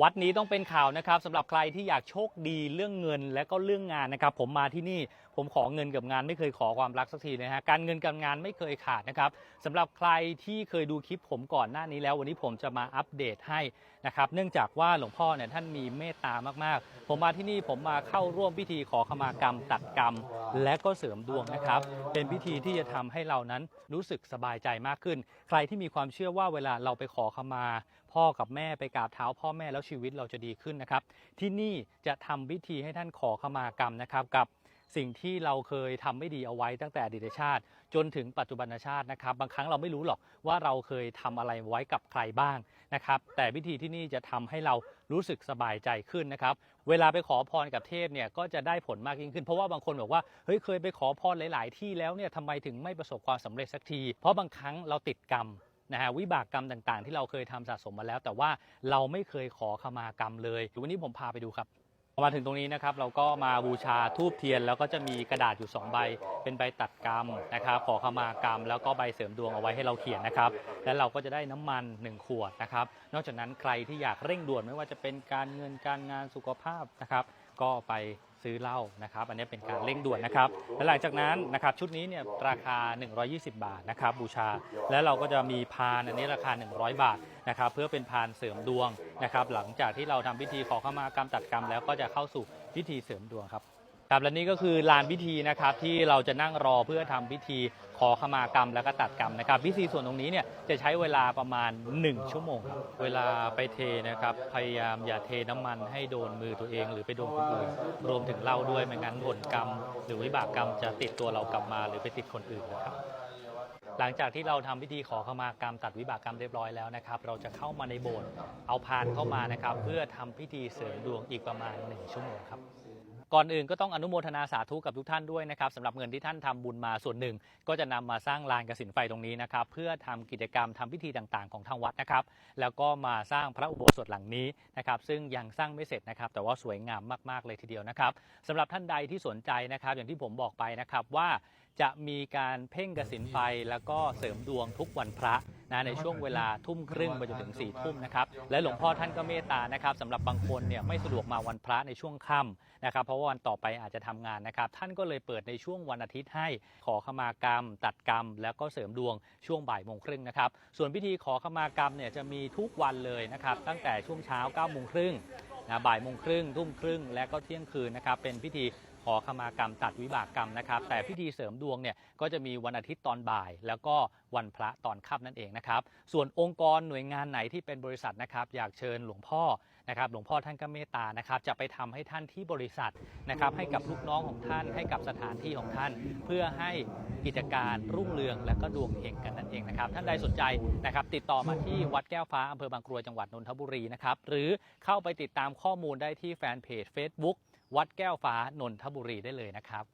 วัดนี้ต้องเป็นข่าวนะครับสำหรับใครที่อยากโชคดีเรื่องเงินและก็เรื่องงานนะครับ ผมมาที่นี่ผมขอเงินกับงานไม่เคยขอความรักสักทีนะฮะการเงินกับงานไม่เคยขาดนะครับสำหรับใครที่เคยดูคลิปผมก่อนหน้านี้แล้ว วันนี้ผมจะมาอัปเดตให้นะครับ เนื่องจากว่าหลวงพ่อเนี่ยท่านมีเมตตามากๆ ผมมาที่นี่ผมมาเข้าร่วมพิธีขอขมากรรมตัดกรรม และก็เสริมดวงนะครับ เป็นพิธีที่จะทำให้เรานั้นรู้สึกสบายใจมากขึ้น ใครที่มีความเชื่อว่าเวลาเราไปขอขมา พ่อกับแม่ไปกราบเท้า พ่อแม่แล้วชีวิตเราจะดีขึ้นนะครับ ที่นี่จะทำพิธีให้ท่านขอขมากรรมนะครับกับ สิ่งที่เราเคยทำไม่ดีเอาไว้ตั้งแต่อดีตชาติ จนถึงปัจจุบันชาตินะครับ บางครั้งเราไม่รู้หรอกว่าเราเคยทำอะไรไว้กับใครบ้างนะครับ แต่พิธีที่นี่จะทำให้เรารู้สึกสบายใจขึ้นนะครับ เวลาไปขอพรกับเทพเนี่ยก็จะได้ผลมากยิ่งขึ้น เพราะว่าบางคนบอกว่าเฮ้ยเคยไปขอพรหลาย ๆ ที่แล้วเนี่ยทำไมถึงไม่ประสบความสำเร็จสักที เพราะบางครั้งเราติดกรรมนะฮะวิบากกรรมต่าง ๆ ที่เราเคยทำสะสมมาแล้ว แต่ว่าเราไม่เคยขอขมากรรมเลยวันนี้ผมพาไปดูครับ มาถึงตรงนี้นะครับเราก็มาบูชาทูบเทียน แล้วก็จะมีกระดาษอยู่ 2 ใบ เป็นใบตัดกรรมนะครับขอขมากรรม แล้วก็ใบเสริมดวงเอาไว้ให้เราเขียนนะครับ และเราก็จะได้น้ำมัน 1 ขวดนะครับ นอกจากนั้นใครที่อยากเร่งด่วนไม่ว่าจะเป็นการเงินการงานสุขภาพนะครับ ก็ไปซื้อเหล้านะครับ อันนี้เป็นการเร่งด่วนนะครับ และหลังจากนั้นนะครับชุดนี้เนี่ยราคา 120 บาทนะครับบูชา และเราก็จะมีพานอันนี้ราคา 100 บาทนะครับเพื่อเป็นพานเสริมดวงนะครับ หลังจากที่เราทำพิธีขอเข้ามากรรมตัดกรรมแล้วก็จะเข้าสู่พิธีเสริมดวงครับ ครับและนี่ก็คือลานพิธีนะครับที่เราจะนั่งรอเพื่อทำพิธีขอขมากรรมแล้วก็ตัดกรรมนะครับ พิธีส่วนตรงนี้เนี่ยจะใช้เวลาประมาณ 1 ชั่วโมงครับเวลาไปเทนะครับพยายามอย่าเทน้ำมันให้โดนมือตัวเอง หรือไปโดนคนอื่นรวมถึงเหล้าด้วยไม่งั้นผลกรรม หรือวิบากกรรมจะติดตัวเรากลับมา หรือไปติดคนอื่นนะครับหลังจากที่เราทำพิธีขอขมากรรมตัดวิบากกรรมเรียบร้อยแล้วนะครับ เราจะเข้ามาในโบสถ์เอาพานเข้ามานะครับ เพื่อทำพิธีเสริมดวงอีกประมาณ 1 ชั่วโมงครับ ก่อนอื่นก็ต้องอนุโมทนาสาธุกับทุกท่านด้วยนะครับสำหรับเงินที่ท่านทำบุญมาส่วนหนึ่ง ก็จะนำมาสร้างลานกสินไฟตรงนี้นะครับเพื่อทำกิจกรรมทำพิธีต่างๆ ของทางวัดนะครับแล้วก็มาสร้างพระอุโบสถหลังนี้นะครับซึ่งยังสร้างไม่เสร็จนะครับแต่ว่าสวยงามมากๆเลยทีเดียวนะครับสำหรับท่านใดที่สนใจนะครับ อย่างที่ผมบอกไปนะครับว่าจะมีการเพ่งกสินไฟแล้วก็เสริมดวงทุกวันพระ นะในช่วงเวลาทุ่มครึ่งไปจนถึง4ี่ทุ่มนะครับและหลวงพ่อท่านก็เมตตานะครับสำหรับบางคนเนี่ยไม่สะดวกมาวันพระในช่วงค่ำนะครับ เพราะว่าวันต่อไปอาจจะทำงานนะครับ ท่านก็เลยเปิดในช่วงวันอาทิตย์ให้ขอขมากรรม ตัดกรรม แล้วก็เสริมดวงช่วงบ่ายโมงครึ่งนะครับ ส่วนพิธีขอขมากรรมเนี่ยจะมีทุกวันเลยนะครับ ตั้งแต่ช่วงเช้า9ก้าโมงครึ่งนะบ่ายโมงครึ่งทุ่มครึ่งและก็เที่ยงคืนนะครับเป็นพิธี ขอขมากรรมตัดวิบากกรรมนะครับ แต่พิธีเสริมดวงเนี่ยก็จะมีวันอาทิตย์ตอนบ่าย แล้วก็วันพระตอนค่ำนั่นเองนะครับ ส่วนองค์กรหน่วยงานไหนที่เป็นบริษัทนะครับ อยากเชิญหลวงพ่อนะครับ หลวงพ่อท่านก็เมตตานะครับ จะไปทำให้ท่านที่บริษัทนะครับให้กับลูกน้องของท่าน ให้กับสถานที่ของท่าน เพื่อให้กิจการรุ่งเรืองและก็ดวงเฮงกันนั่นเองนะครับ ท่านใดสนใจนะครับ ติดต่อมาที่วัดแก้วฟ้าอำเภอบางกรวยจังหวัดนนทบุรีนะครับหรือเข้าไปติดตามข้อมูลได้ที่แฟนเพจ Facebook วัดแก้วฟ้านนทบุรีได้เลยนะครับ